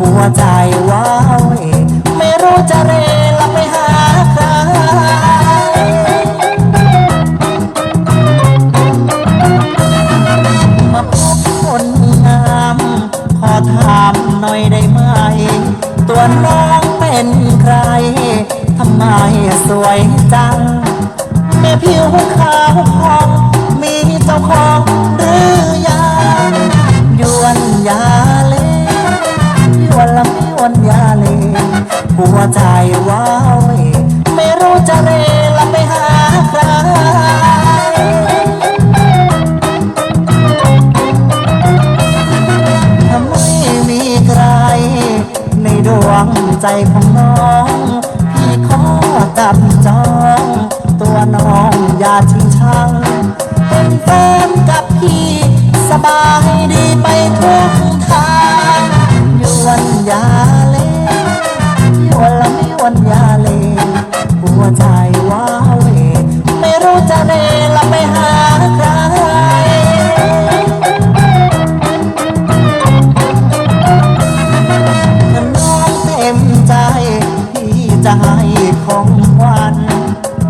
หัวใจว้าวไม่รู้จะเรลับไปหาใครมาพบคนงามขอถามหน่อยได้ไหม ตัวน้องเป็นใครทำไมสวยจังแม่ผิวขาวขอ หัวใจว้าวไม่รู้จะเรละไปหาใครถ้าไม่มีใคร ในดวงใจของน้อง พี่ขอจับจอง ตัวน้องอย่าทิ้งช่าง จะเรละไปหาใครถ้าน้องเต็มใจที่จะให้ของขวัญ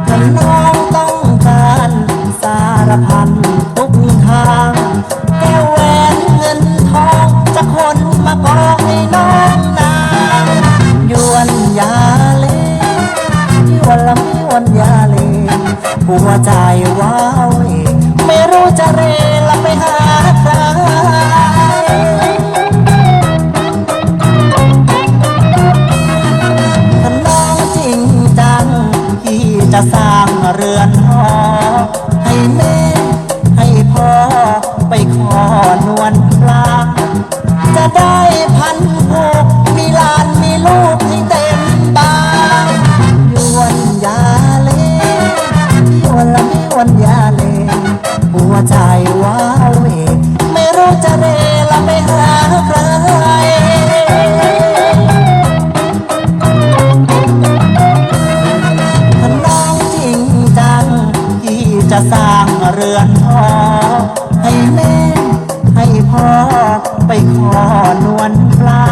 ถ้าน้องต้องการสารพัน หัวใจว้าวไม่รู้จะเรละไปหาใครถ้าน้องจริงจังพี่จะสร้างเรือนหอให้แม่ วใจว้าเวไม่รู้จะเรละไปหาใครถ้าน้องจริงจังพี่จะสร้างเรือนหอให้แม่ให้พ่อไปขอนวลปลา